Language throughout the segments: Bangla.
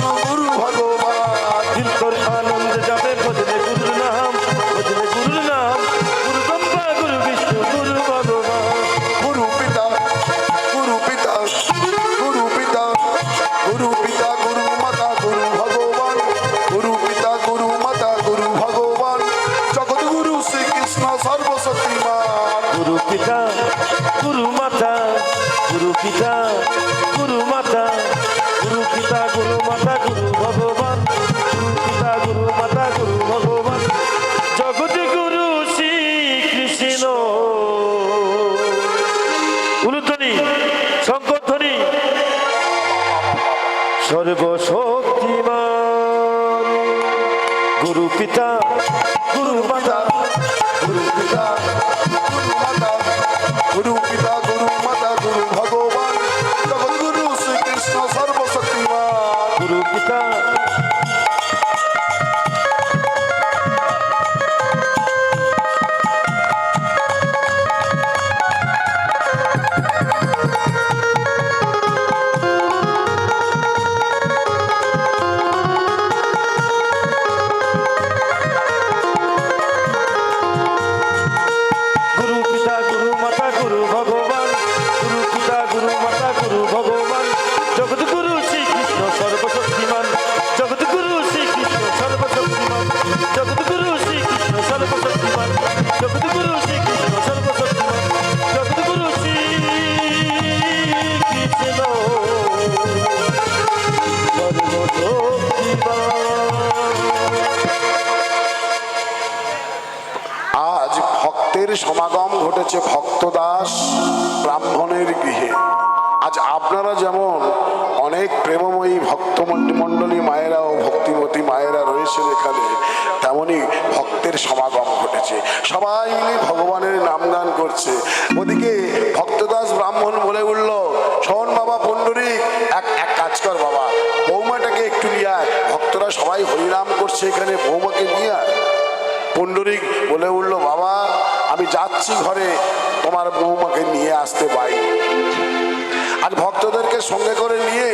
Thank you. দাস ব্রাহ্মণের গৃহে। আজ আপনারা যেমন অনেক প্রেমময়ী ভক্তমণ্ডলী ও ভক্তিমতী মায়েরা রয়েছেন এখানে, তেমনি ভক্তের সমাগম ঘটেছে। সবাই মিলে ভগবানের নাম গান করছে। ওদিকে ভক্তদাস ব্রাহ্মণ বলে উঠল, শোন বাবা পণ্ডরিক এক এক কাজ কর বাবা। বৌমাটাকে একটু নিয়ে আয়। ভক্তরা সবাই হরিনাম করছে এখানে, বৌমাকে নিয়ে আয়। বলে উঠল, বাবা আমি যাচ্ছি ঘরে। তোমার বৌমাকে নিয়ে আসতে পাই আর ভক্তদেরকে সঙ্গে করে নিয়ে,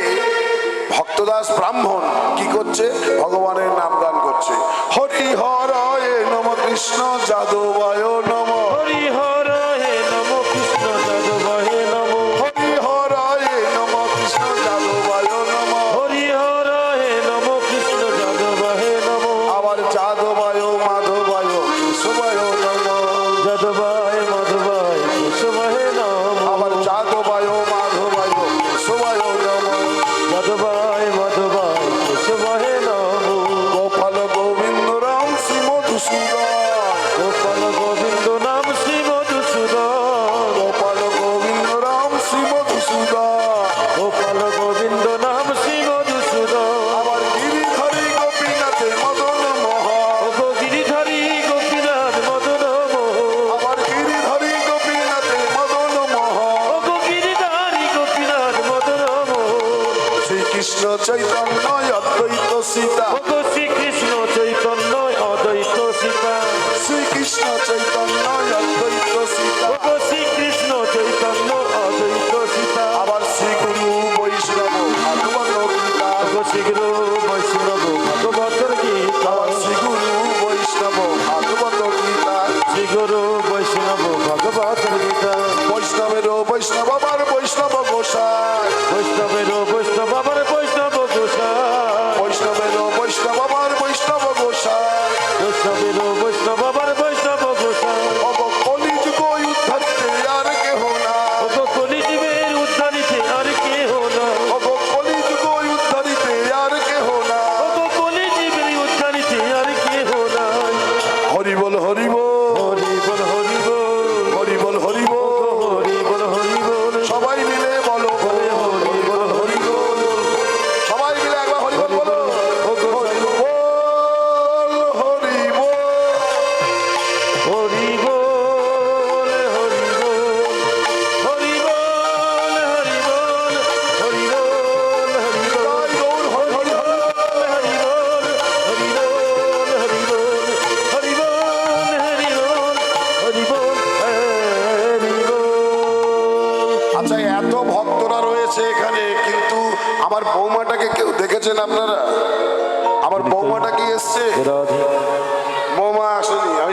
ভক্তদাস ব্রাহ্মণ কি করছে? ভগবানের নাম গান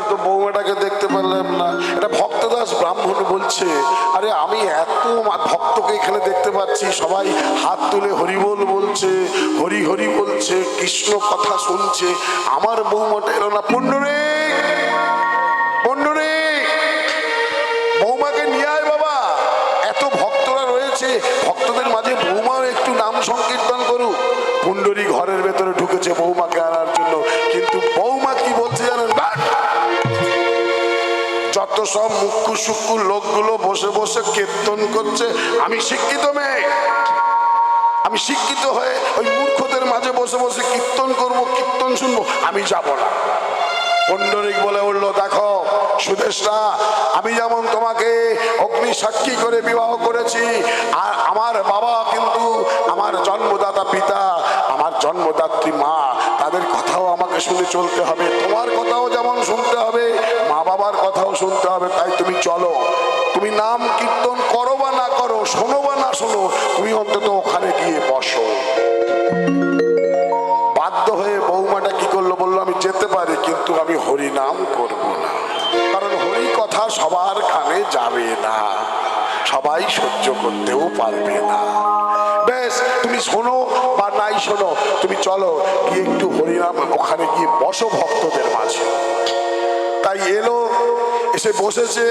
তো বৌমাটাকে দেখতে পারলাম না। এটা ভক্তদাস ব্রাহ্মণ বলছে, আরে আমি এত ভক্তকে এখানে দেখতে পাচ্ছি, সবাই হাত তুলে হরিবোল বলছে, হরি হরি বলছে, কৃষ্ণ কথা শুনছে। আমার বৌমাটা এলো না পণ্ডরে পণ্ডরে বৌমাকে নিয়ে আয় বাবা। এত ভক্তরা রয়েছে, ভক্তদের মাঝে বৌমাও একটু নাম সংকীর্তন করুক। পুণ্ডরী ঘরের ভেতরে ঢুকেছে, বৌমাকে সব মুক্কু সুক্কু লোকগুলো বসে বসে কীর্তন করছে। আমি শিক্ষিত মেয়ে। আমি শিক্ষিত হয়ে ওই মূর্খদের মাঝে বসে বসে কীর্তন করব, কীর্তন শুনব। আমি যাব না। পণ্ডরিক বলে উঠল, দেখো, সুদেশরা, আমি যেমন তোমাকে অগ্নি সাক্ষী করে বিবাহ করেছি, আর আমার বাবা কিন্তু আমার জন্মদাতা পিতা, আমার জন্মদাত্রী মা, তাদের কথাও আমাকে শুনে চলতে হবে। তোমার কথাও যেমন শুনতে হবে বাবার কথাও শুনতে হবে, তাই তুমি চলো। তুমি নাম কীর্তন করো বা না করো, শোনো বা না শোনো, তুমি অন্তত ওখানে গিয়ে বসো। বাধ্য হয়ে বৌমাটা কি করল বলল, আমি যেতে পারি, কিন্তু আমি হরি নাম করব না। কারণ হরি কথা সবার কানে যাবে না। সবাই সহ্য করতেও পারবে না। বেশ তুমি শোনো বা নাই শোনো, তুমি চলো, গিয়ে একটু হরিনাম, ওখানে গিয়ে বসো ভক্তদের মাঝে। তাই এলো, এসে বসেছে,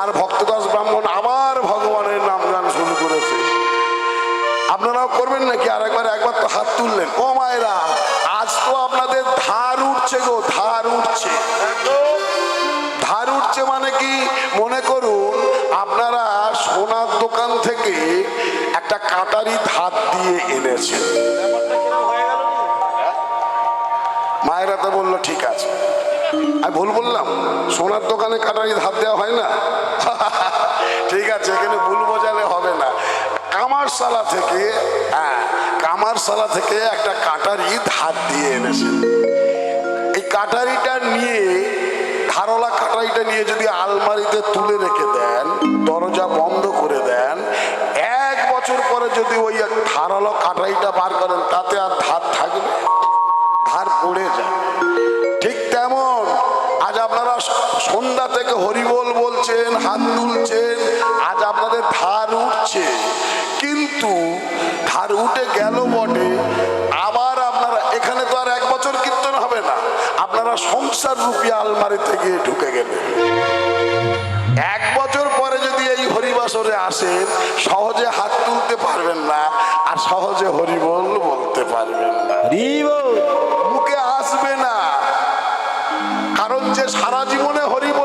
আর ভক্তদাস ব্রাহ্মণ আবার ভগবানের নাম গান শুরু করেছে। আপনারাও করবেন নাকি? আর একবার একবার তো হাত তুললেন। ও মায়েরা, আজ তো আপনাদের ধার উঠছে গো, ধার উঠছে। ধার উঠছে মানে কি? মনে করুন, আপনারা সোনার দোকান থেকে একটা কাটারি ধার দিয়ে এনেছেন। মায়েরা তো বলল, ঠিক আছে। আমি ভুল বললাম? সোনার দোকানে কাটারি ধার দেওয়া হয় না? ঠিক আছে, এখানে ভুল বোঝালে হবে না। কামারশালা থেকে হ্যাঁ কামারশালা থেকে একটা কাটারি ধার দিয়ে এনেছেন। এই কাটারিটা নিয়ে, ধারলা কাটারিটা নিয়ে যদি আলমারিতে তুলে রেখে দেন, দরজা বন্ধ করে দেন, এক বছর পরে যদি ওই ধারালো কাটারিটা বার করেন, তাতে আর ধার থাকবে? ধার পড়ে যায়। হরিবোল বলছেন হাত তুলছেন আজ আপনাদের ধার উঠছে। কিন্তু ধার উঠে গেল বটে আবার আপনারা এখানে তো আর এক বছর কীর্তন হবে না আপনারা সংসার রূপী আলমারিতে গিয়ে ঢুকে গেলেন। এক বছর পরে যদি এই হরিবাসরে আসেন সহজে হাত তুলতে পারবেন না আর সহজে হরিবোল বলতে পারবেন না। মুখে আসবে না কারণ যে সারা জীবনে হরি বলল না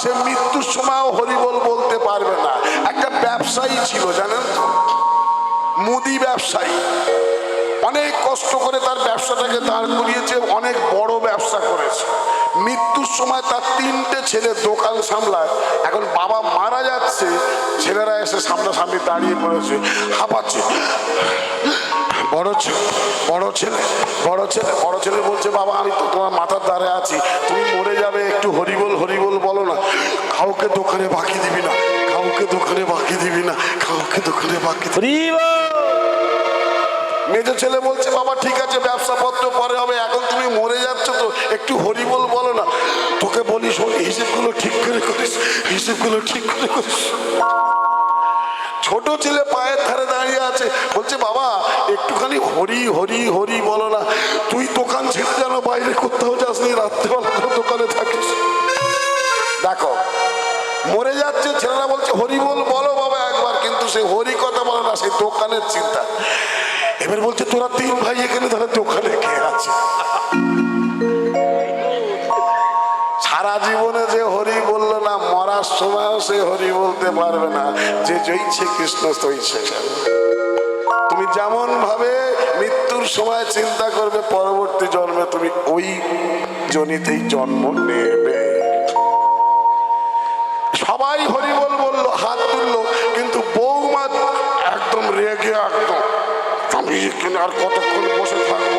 সে মৃত্যুর সময়ও হরিবল বলতে পারবে না। একটা ব্যবসায়ী ছিল জানেন? মুদি ব্যবসায়ী। অনেক কষ্ট করে তার ব্যবসাটাকে দাঁড় করিয়েছে, অনেক বড় ব্যবসা করেছে। মৃত্যুর সময় তার তিনটে ছেলে দোকান সামলায়। এখন বাবা মারা যাচ্ছে, ছেলেরা এসে সামনাসামনি দাঁড়িয়ে পড়েছে। হাঁপাচ্ছে। বড় ছেলে বড় ছেলে বড় ছেলে বড় ছেলে বলছে, বাবা, আমি তো তোমার মাথার দ্বারে আছি। তুমি মরে যাবে, একটু হরিবল হরিবল বলো না। কাউকে দোকানে বাকি দিবি না, কাউকে দোকানে বাকি দিবি না, কাউকে দোকানে বাকি দিবি মেজো ছেলে বলছে, বাবা, ঠিক আছে ব্যবসা পত্র পরে হবে, এখন তুমি মরে যাচ্ছ তো, একটু হরিবল বলো না। তোকে বলিস হিসেবগুলো ঠিক করে করিস হিসেবগুলো ঠিক করে করিস। ছোট ছেলে পায়ের ধারে দাঁড়িয়ে আছে, বলছে, বাবা, একটুখানি হরি হরি হরি বলো না, তুই দোকান ছেড়ে যেন বাইরে কোথাও যাস নি রাত্রেবেলা দোকানে থাকিস। দেখো মরে যাচ্ছে, ছেলেরা বলছে হরি বল বাবা একবার। কিন্তু সে হরি কথা বলে না সেই দোকানের চিন্তা। এবার বলছে, তোরা তিন ভাই এখানে ধরে দোকানে খেয়ে আছে? সারা জীবনে যে হরি বলল না, মরার সময়ও সে হরি বলতে পারবে না। যে জয়ছে কৃষ্ণ তৈছে তুমি যেমন ভাবে মৃত্যুর সময় চিন্তা করবে, পরবর্তী জন্মে তুমি ওই জনিতেই জন্ম নেবে। সবাই হরিবল বলল, হাত তুললো, কিন্তু বৌমা একদম রেগে একদম, আমি এখানে আর কতক্ষণ বসে থাকব?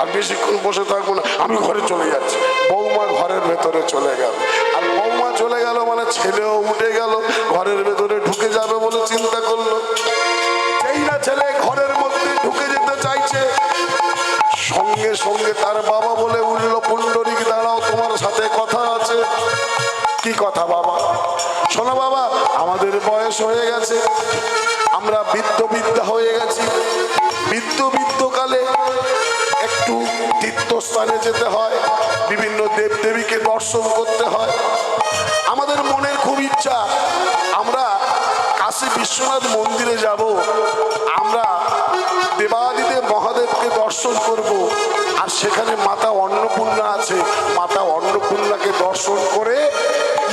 আর বেশিক্ষণ বসে থাকব না, আমি ঘরে চলে যাচ্ছি। বৌমা ঘরের ভেতরে চলে গেল। আর বৌমা চলে গেল মানে ছেলেও উঠে গেল, ঘরের ভেতরে ঢুকে যাবে বলে চিন্তা করল। যেই না ছেলে ঘরের মধ্যে ঢুকে যেতে চাইছে, সঙ্গে সঙ্গে তার বাবা বলে উঠল, পুণ্ডরিক, দাঁড়াও, তোমার সাথে কথা আছে। কি কথা বাবা? আমাদের বয়স হয়ে গেছে, আমরা বৃদ্ধ বিদ্যা হয়ে গেছি। বৃদ্ধ বৃদ্ধকালে একটু তীর্থস্থানে যেতে হয়, বিভিন্ন দেবদেবীকে দর্শন করতে হয়। আমাদের মনের খুব ইচ্ছা, আমরা কাশী বিশ্বনাথ মন্দিরে যাব, আমরা দেবাদিদেব মহাদেবকে দর্শন করব, আর সেখানে মাতা অন্নপূর্ণা আছে। মাতা অন্নপূর্ণাকে দর্শন করে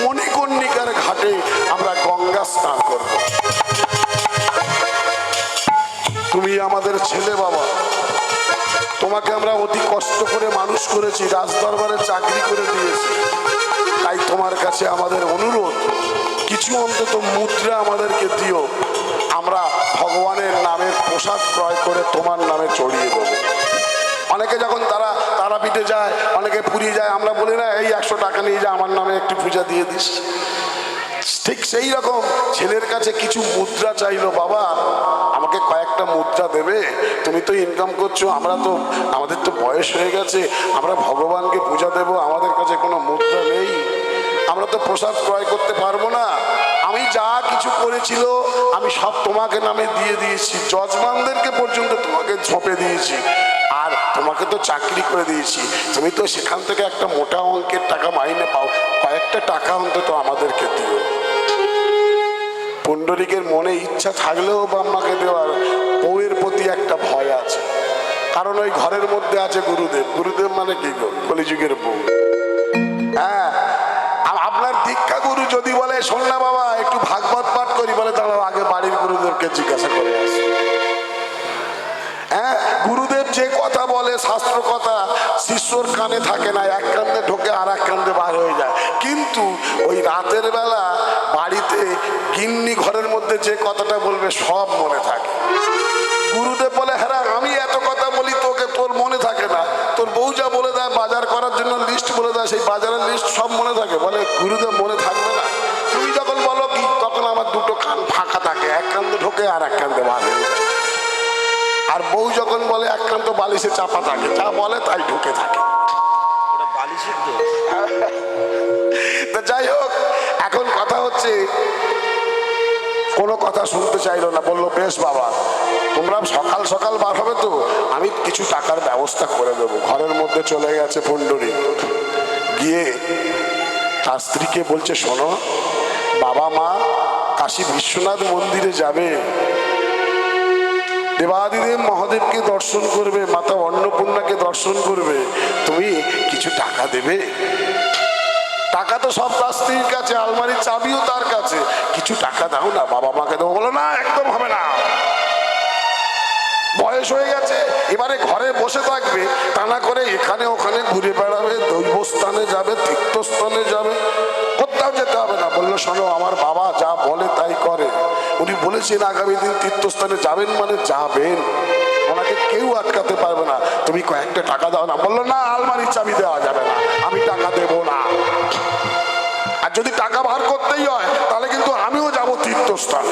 মণিকর্ণিকার ঘাটে আমরা গঙ্গা স্নান করব। তুমি আমাদের ছেলে বাবা। তোমাকে আমরা অতি কষ্ট করে মানুষ করেছি, রাজদরবারে চাকরি করে দিয়েছি। তাই তোমার কাছে আমাদের অনুরোধ, কিছু অন্তত মুদ্রা আমাদেরকে দিও। আমরা ভগবানের নামের প্রসাদ ক্রয় করে তোমার নামে চড়িয়ে দেবো। অনেকে যখন তারা তারাপীঠে যায়, অনেকে পুরী যায়, আমরা বলি, না, এই একশো টাকা নিয়ে যা, আমার নামে একটি পূজা দিয়ে দিস। ঠিক সেই রকম ছেলের কাছে কিছু মুদ্রা চাইলো, বাবা, আমাকে কয়েকটা মুদ্রা দেবে। তুমি তো ইনকাম করছ, আমরা তো, আমাদের তো বয়স হয়ে গেছে, আমরা ভগবানকে পূজা দেব, আমাদের কাছে কোনো মুদ্রা নেই। আমরা তো প্রসাদ ক্রয় করতে পারব না। আমি যা কিছু করেছিল, আমি সব তোমাকে নামে দিয়ে দিয়েছি। যজমানদেরকে পর্যন্ত তোমাকে ঝোপে দিয়েছি। আর তোমাকে তো চাকরি করে দিয়েছি। তুমি তো সেখান থেকে একটা মোটা অঙ্কের টাকা মাইনে পাও। কয়েকটা টাকা অন্তত আমাদেরকে দিও। পুণ্ডরিকের মনে ইচ্ছা থাকলেও বাম্মাকে দেওয়ার বউয়ের প্রতি একটা ভয় আছে। কারণ ওই ঘরের মধ্যে আছে গুরুদেব। গুরুদেব মানে কি গো? কলিযুগের বউ। হ্যাঁ আপনার দীক্ষা গুরু যদি বলে, শোন না বাবা, একটু ভাগবত পাঠ করি, বলে, দাঁড়াও, আগে বাড়ির গুরুদেবকে জিজ্ঞাসা করে আসি। হ্যাঁ গুরুদেব যে কথা বলে, শাস্ত্র কথা, শিষ্যর কানে থাকে না, এক কান্দে ঢোকে আর এক কান্দে বার হয়ে যায়। কিন্তু ওই রাতের বেলা বাড়িতে গিন্নি ঘরের মধ্যে যে কথাটা বলবে সব মনে থাকে। গুরুদেব বলে হ্যাঁ আমি এত কথা বলি, তোকে তোর মনে থাকে না। তোর বউ যা বলে দেয়, বাজার করার জন্য লিস্ট বলে দেয়, সেই বাজারের লিস্ট সব মনে থাকে। বলে, গুরুদেব, মনে থাকবে না। তুমি যখন বলো কি, তখন আমার দুটো কান ফাঁকা থাকে, এক কান্দে ঢোকে আর এক কান্দে বার আর বউ যখন বলে, এক একান্ত বালিশে চাপা থাকে, যা বলে তাই ঢুকে থাকে। হচ্ছে কোনো কথা শুনতে চাইলো না, বলল, বেশ বাবা, তোমরা সকাল সকাল বার হবে তো, আমি কিছু টাকার ব্যবস্থা করে দেবো। ঘরের মধ্যে চলে গেছে পুণ্ডরী। গিয়ে তার স্ত্রীকে বলছে, শোনো, বাবা মা কাশী বিশ্বনাথ মন্দিরে যাবে। দেবাদিদেব মহাদেবকে দর্শন করবে, মাতা অন্নপূর্ণাকে দর্শন করবে। তুমি কিছু টাকা দেবে? টাকা তো সব তার স্ত্রীর কাছে, আলমারির চাবিও তার কাছে। কিছু টাকা দাও না, বাবা মাকে দেবো। বলো, না, একদম হবে না। বয়স হয়ে গেছে, এবারে ঘরে বসে থাকবে, তা না করে এখানে ওখানে ঘুরে বেড়াবে, দৈবস্থানে যাবে, তীর্থস্থানে যাবে, কোথাও যেতে হবে না। বলল, শোনো, আমার বাবা যা বলে তাই করে। উনি বলেছেন, আগামী দিন তীর্থস্থানে যাবেন মানে যাবেন। ওনাকে কেউ আটকাতে পারবে না। তুমি কয়েকটা টাকা দাও না। বলল, না, আলমারির চাবি দেওয়া যাবে না। আমি টাকা দেবো না। যদি টাকা বার করতেই হয়, তাহলে কিন্তু আমিও যাব তীর্থস্থান।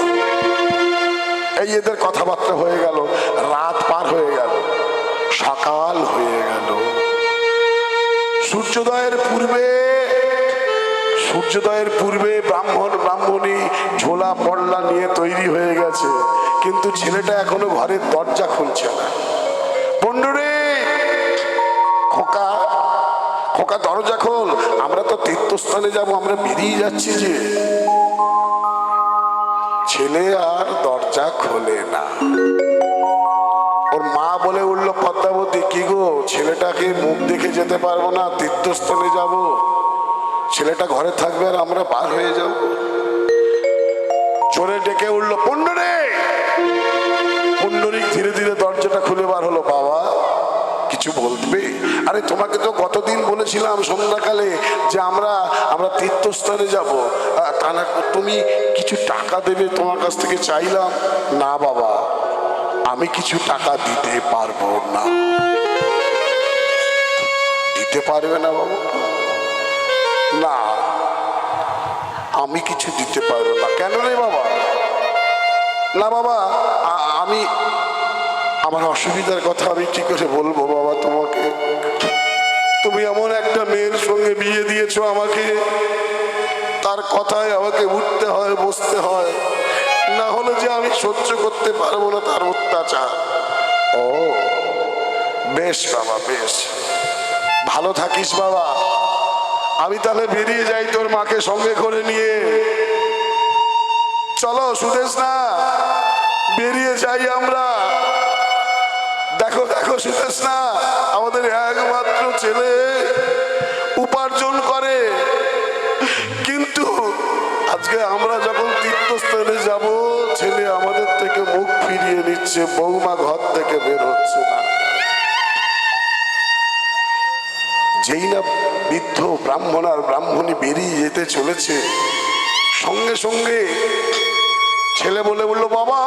এই এদের কথাবার্তা হয়ে গেল, রাত পার হয়ে গেল, সকাল হয়ে গেল। সূর্যোদয়ের পূর্বে সূর্যোদয়ের পূর্বে ব্রাহ্মণ, ব্রাহ্মণী ঝোলা পড়লা নিয়ে তৈরি হয়ে গেছে, কিন্তু ছেলেটা এখনও ঘরের দরজা খুলছে না। পণ্ডরে খোকা খোকা দরজা তো তীর্থস্থানে যাব, আমরা বেরিয়ে যাচ্ছি যে ছেলে আর দরজা খোলে না। ওর মা বলে উঠল, পদ্মাবতী, কি গো, ছেলেটাকে মুখ দেখে যেতে পারব না, তীর্থস্থানে যাব। ছেলেটা ঘরে থাকবে আর আমরা পার হয়ে যাব। বলেছিলাম সন্ধ্যাকালে যে আমরা আমরা তীর্থস্থানে যাব। তা তুমি কিছু টাকা দেবে তোমার কাছ থেকে চাইলাম? না বাবা, আমি কিছু টাকা দিতে পারব না। দিতে পারবে না বাবা? না, আমি কিছু দিতে পারব না। কেন রে বাবা? না বাবা আমি, আমার অসুবিধার কথা আমি কি করে বলব বাবা তোমাকে? দিয়েছ আমাকে। তার কথায় আমাকে উঠতে হয়, বসতে হয়। না হলে যে আমি সহ্য করতে পারব না তার অত্যাচার। ও, বেশ বাবা, বেশ। ভালো থাকিস বাবা। আমি তাহলে বেরিয়ে যাই তোর মাকে সঙ্গে করে নিয়ে। চলো সুদেশ না বেরিয়ে যাই আমরা। দেখো দেখো সুদেশ না আমাদের একমাত্র ছেলে উপার্জন করে। কিন্তু আজকে আমরা যখন তীর্থস্থানে যাব, ছেলে আমাদের থেকে মুখ ফিরিয়ে নিচ্ছে, বৌমা ঘর থেকে বের হচ্ছে না। যেই না বৃদ্ধ ব্রাহ্মণ আর ব্রাহ্মণী বেরিয়ে যেতে চলেছে, সঙ্গে সঙ্গে ছেলে বলে বলল, বাবা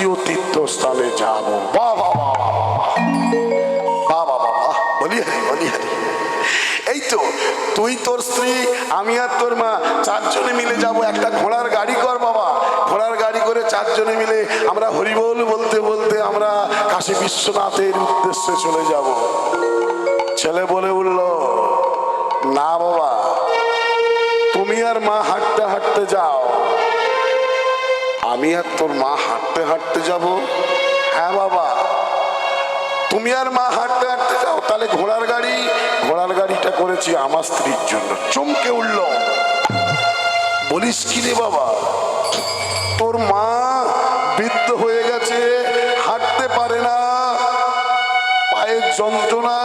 স্ত্রীও তীর্থস্থানে যাব। বাবা বাবা বাবা হারি, বলি হারি। এই তো, তুই তোর স্ত্রী, আমি আর তোর মা চারজনে মিলে যাব একটা ঘোড়ার গাড়ি কর, বাবা। ঘোড়ার গাড়ি করে চারজনে মিলে আমরা হরিবোল বলতে বলতে আমরা কাশী বিশ্বনাথের উদ্দেশ্যে চলে যাব। ছেলে বলে আর তোর মা হাঁটতে হাঁটতে যাব। হ্যাঁ বাবা, তুমি আর মা হাঁটতে হাঁটতে যাও, তাহলে ঘোড়ার গাড়ি, ঘোড়ার গাড়িটা করেছি আমার স্ত্রীর জন্য। চমকে উঠল। বলিস কি রে বাবা, তোর মা বৃদ্ধ হয়ে গেছে, হাঁটতে পারে না, পায়ের যন্ত্রণা।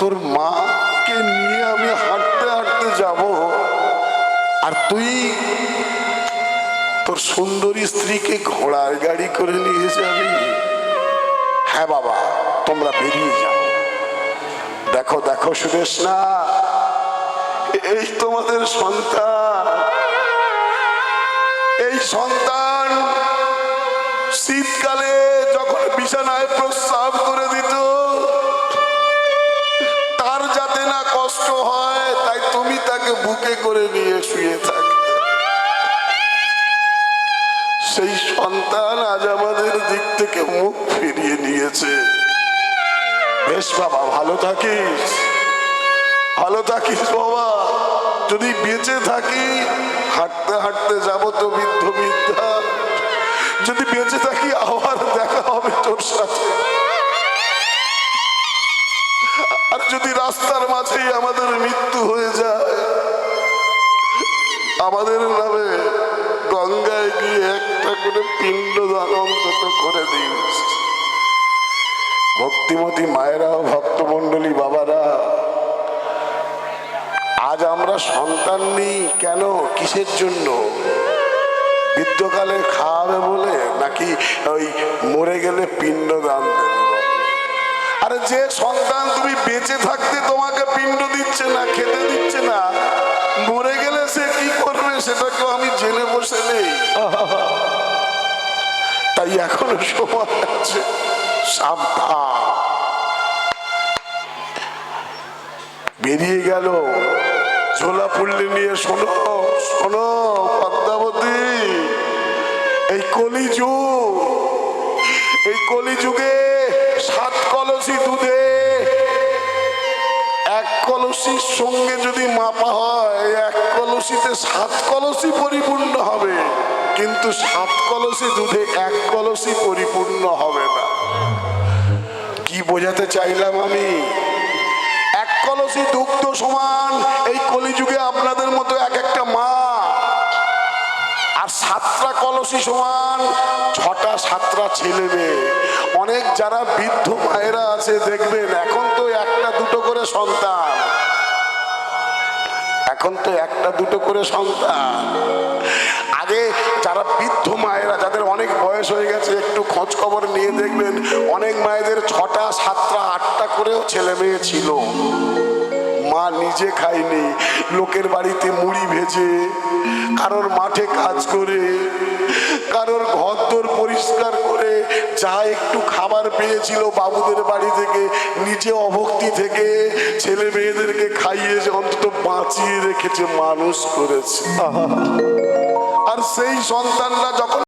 তোর মাকে নিয়ে আমি হাঁটতে হাঁটতে যাব। আর তুই তোর সুন্দরী স্ত্রীকে ঘোড়ার গাড়ি করে নিয়ে যাবি? হ্যাঁ বাবা, তোমরা বেরিয়ে যাও। দেখো দেখো সুরেশ না এই তোমাদের সন্তান। এই সন্তান শীতকালে যখন বিছানায় প্রস্রাব করে দিত, তার যাতে না কষ্ট হয়, তাই তুমি তাকে বুকে করে নিয়ে শুয়ে থাকতে সেই সন্তান আজ আমাদের দিক থেকে মুখ ফিরিয়ে নিয়েছে। বেশ বাবা, ভালো থাকিস। ভালো থাকিস বাবা। যদি বেঁচে থাকি, হাঁটতে হাঁটতে যাব তো বৃদ্ধ বৃদ্ধা। যদি বেঁচে থাকি, আবার দেখা হবে তোর সাথে। আর যদি রাস্তার মাঝেই আমাদের মৃত্যু হয়ে যায়, আমাদের নামে গঙ্গায় গিয়ে একটা করে পিণ্ড দান অন্তত করে দিন। ভক্তিমতী মায়েরা ও ভক্তমণ্ডলী বাবারা, আজ আমরা সন্তান নেই কেন? কিসের জন্য? বৃদ্ধকালে খাওয়াবে বলে নাকি ওই মরে গেলে পিণ্ড দান আরে যে সন্তান তুমি বেঁচে থাকতে তোমাকে পিণ্ড দিচ্ছে না, খেতে দিচ্ছে না, মরে গেলে সে কি করবে সেটাকেও আমি জেনে বসে নেই। তাই এখনও সময় আছে। সাবধান। বেরিয়ে গেল। ঝোলা পুল্লি নিয়ে শোনো শোনো, পদ্মাবতী। এই কলিযুগ, এই কলিযুগে সাত কলসি দুধে, এক কলসির সঙ্গে যদি মাপা হয়, এক কলসিতে সাত কলসি পরিপূর্ণ হবে। কিন্তু সাত কলসি দুধে এক কলসি পরিপূর্ণ হবে না। কি বোঝাতে চাইলাম আমি? এক কলসি দুগ্ধ সমান, এই কলিযুগে আপনাদের মতো এক একটা মা। আর সাতটা কলসি সমান, ছটা, সাতটা ছেলে মেয়ে। অনেক যারা বৃদ্ধ মায়েরা আছে, দেখবেন এখন তো একটা দুটো করে সন্তান। এখন তো একটা দুটো করে সন্তান। আগে যারা বৃদ্ধ মায়েরা, যাদের অনেক বয়স হয়ে গেছে, একটু খোঁজ খবর নিয়ে দেখবেন, অনেক মায়েদের ছটা, সাতটা, আটটা করেও ছেলে মেয়ে ছিল। মা নিজে খায়নি, লোকের বাড়িতে মুড়ি ভেজে, কারোর মাঠে কাজ করে কারোর ঘর দোর পরিষ্কার করে যা একটু খাবার পেয়েছিল বাবুদের বাড়ি থেকে, নিজে অভক্তি থেকে, ছেলে মেয়েদেরকে খাইয়েছে অন্তত বাঁচিয়ে রেখেছে, মানুষ করেছে। আর সেই সন্তানরা যখন